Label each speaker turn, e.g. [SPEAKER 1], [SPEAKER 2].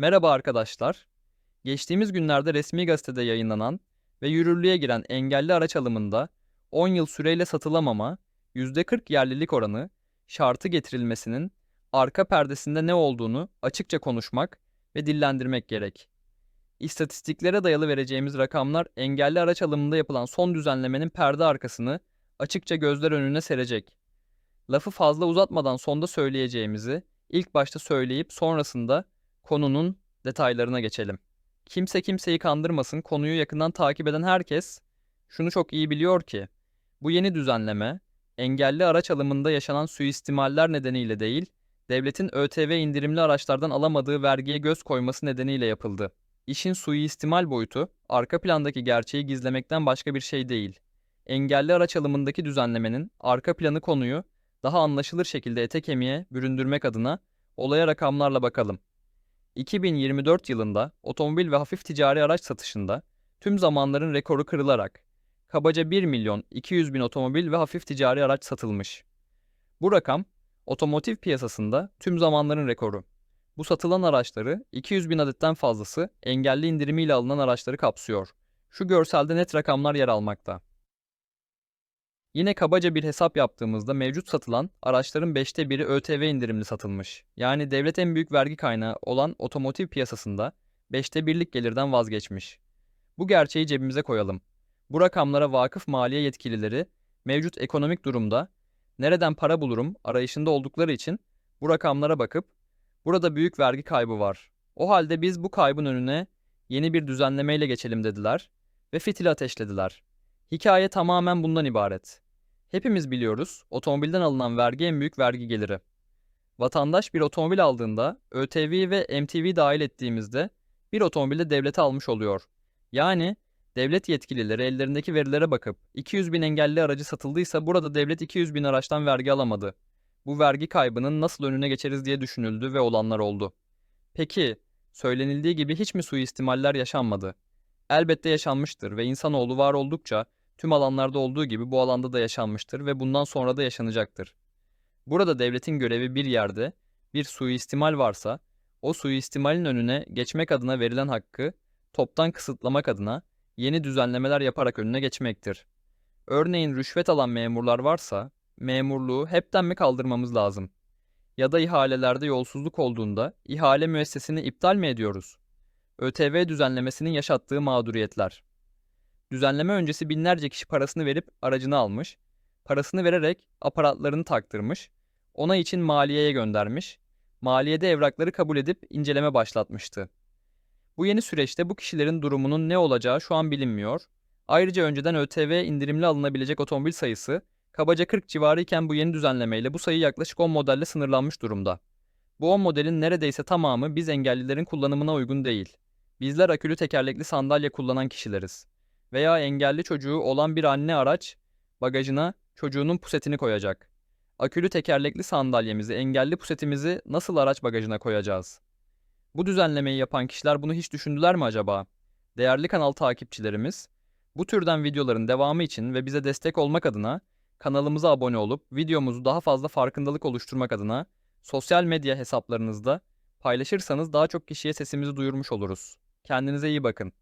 [SPEAKER 1] Merhaba arkadaşlar. Geçtiğimiz günlerde resmi gazetede yayınlanan ve yürürlüğe giren engelli araç alımında 10 yıl süreyle satılamama, %40 yerlilik oranı, şartı getirilmesinin arka perdesinde ne olduğunu açıkça konuşmak ve dillendirmek gerek. İstatistiklere dayalı vereceğimiz rakamlar engelli araç alımında yapılan son düzenlemenin perde arkasını açıkça gözler önüne serecek. Lafı fazla uzatmadan sonda söyleyeceğimizi ilk başta söyleyip sonrasında konunun detaylarına geçelim. Kimse kimseyi kandırmasın, konuyu yakından takip eden herkes şunu çok iyi biliyor ki bu yeni düzenleme engelli araç alımında yaşanan suistimaller nedeniyle değil, devletin ÖTV indirimli araçlardan alamadığı vergiye göz koyması nedeniyle yapıldı. İşin suistimal boyutu arka plandaki gerçeği gizlemekten başka bir şey değil. Engelli araç alımındaki düzenlemenin arka planı konuyu daha anlaşılır şekilde ete kemiğe büründürmek adına olaya rakamlarla bakalım. 2024 yılında otomobil ve hafif ticari araç satışında tüm zamanların rekoru kırılarak kabaca 1 milyon 200 bin otomobil ve hafif ticari araç satılmış. Bu rakam otomotiv piyasasında tüm zamanların rekoru. Bu satılan araçları 200 bin adetten fazlası engelli indirimiyle alınan araçları kapsıyor. Şu görselde net rakamlar yer almakta. Yine kabaca bir hesap yaptığımızda mevcut satılan araçların 5'te biri ÖTV indirimli satılmış. Yani devlet en büyük vergi kaynağı olan otomotiv piyasasında 5'te birlik gelirden vazgeçmiş. Bu gerçeği cebimize koyalım. Bu rakamlara vakıf maliye yetkilileri mevcut ekonomik durumda nereden para bulurum arayışında oldukları için bu rakamlara bakıp burada büyük vergi kaybı var. O halde biz bu kaybın önüne yeni bir düzenlemeyle geçelim dediler ve fitil ateşlediler. Hikaye tamamen bundan ibaret. Hepimiz biliyoruz, otomobilden alınan vergi en büyük vergi geliri. Vatandaş bir otomobil aldığında ÖTV ve MTV dahil ettiğimizde bir otomobilde devlete almış oluyor. Yani devlet yetkilileri ellerindeki verilere bakıp 200 bin engelli aracı satıldıysa burada devlet 200 bin araçtan vergi alamadı. Bu vergi kaybının nasıl önüne geçeriz diye düşünüldü ve olanlar oldu. Peki, söylenildiği gibi hiç mi suistimaller yaşanmadı? Elbette yaşanmıştır ve insanoğlu var oldukça tüm alanlarda olduğu gibi bu alanda da yaşanmıştır ve bundan sonra da yaşanacaktır. Burada devletin görevi bir yerde bir suistimal varsa o suistimalin önüne geçmek adına verilen hakkı toptan kısıtlamak adına yeni düzenlemeler yaparak önüne geçmektir. Örneğin rüşvet alan memurlar varsa memurluğu hepten mi kaldırmamız lazım? Ya da ihalelerde yolsuzluk olduğunda ihale müessesini iptal mi ediyoruz? ÖTV düzenlemesinin yaşattığı mağduriyetler. Düzenleme öncesi binlerce kişi parasını verip aracını almış, parasını vererek aparatlarını taktırmış, onay için maliyeye göndermiş, maliyede evrakları kabul edip inceleme başlatmıştı. Bu yeni süreçte bu kişilerin durumunun ne olacağı şu an bilinmiyor. Ayrıca önceden ÖTV indirimli alınabilecek otomobil sayısı kabaca 40 civarı iken bu yeni düzenlemeyle bu sayı yaklaşık 10 modelle sınırlanmış durumda. Bu 10 modelin neredeyse tamamı biz engellilerin kullanımına uygun değil. Bizler akülü tekerlekli sandalye kullanan kişileriz. Veya engelli çocuğu olan bir anne araç bagajına çocuğunun pusetini koyacak. Akülü tekerlekli sandalyemizi, engelli pusetimizi nasıl araç bagajına koyacağız? Bu düzenlemeyi yapan kişiler bunu hiç düşündüler mi acaba? Değerli kanal takipçilerimiz, bu türden videoların devamı için ve bize destek olmak adına kanalımıza abone olup videomuzu daha fazla farkındalık oluşturmak adına sosyal medya hesaplarınızda paylaşırsanız daha çok kişiye sesimizi duyurmuş oluruz. Kendinize iyi bakın.